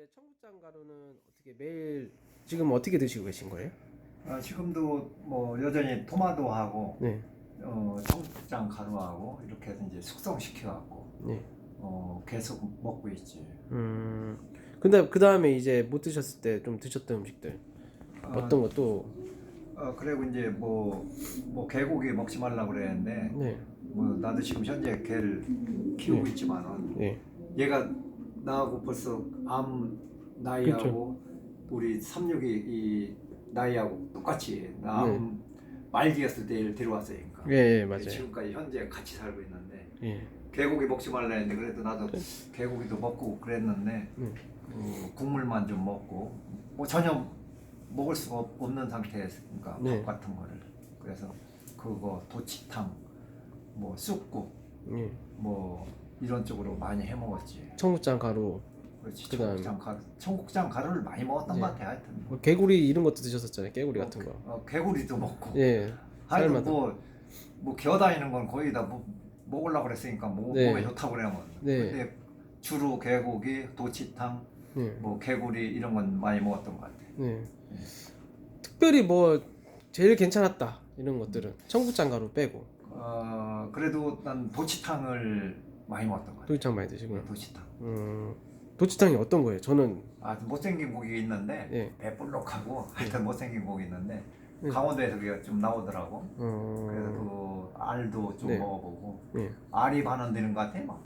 이제 청국장 가루는 어떻게 매일 지금 어떻게 드시고 계신 거예요? 아, 지금도 뭐 여전히 토마토하고 네, 어, 청국장 가루하고 이렇게 해서 이제 숙성시켜 갖고 네. 어, 계속 먹고 있지. 음. 근데 그 다음에 이제 못 드셨을 때 좀 드셨던 음식들 어떤 것도 어, 그리고 이제 뭐, 뭐 개고기 먹지 말라고 그랬는데 네, 뭐 나도 지금 현재 개를 키우고 네. 있지만은 네, 얘가 나하고 벌써 암 나이하고 우리 삼육이 이 나이하고 똑같이 나암 말기였을 때 얘를 데려왔어요. 그러니까. 예, 예 맞아요. 지금까지 현재 같이 살고 있는데 예, 개고기 먹지 말라 했는데 그래도 나도 개고기도 먹고 그랬는데 네. 그 국물만 좀 먹고 뭐 전혀 먹을 수가 없- 없는 상태였으니까 네. 밥 같은 거를 그래서 그거 도치탕 뭐 쑥국 예. 뭐 이런 쪽으로 많이 해 먹었지. 청국장 가루, 그렇지. 그다음에- 청국장 가루, 청국장 가루를 많이 먹었던 네. 것 같아. 하여튼. 뭐 개구리 이런 것도 드셨었잖아요. 개구리 같은 거. 어, 개구리도 먹고. 예, 하여튼. 뭐뭐 기어다니는 건 거의 다 뭐, 먹으려고 그랬으니까 뭐, 네. 몸에 좋다고 그러면. 네. 근데 주로 개고기, 도치탕, 예, 뭐 개구리 이런 건 많이 먹었던 것 같아. 예. 특별히 뭐 제일 괜찮았다 이런 것들은 청국장 가루 빼고 어 그래도 난 도치탕을 많이 먹었던 것 같아. 도기탕 많이 드시고요. 도치탕. 음, 도치탕이 어떤 거예요? 저는 아 못생긴 고기 있는데 예, 배불룩하고 하여튼 못생긴 고기 있는데 네. 강원도에서 그게 좀 나오더라고. 그래서 어, 그 알도 좀 네. 먹어보고 예, 알이 반환되는 것 같아 막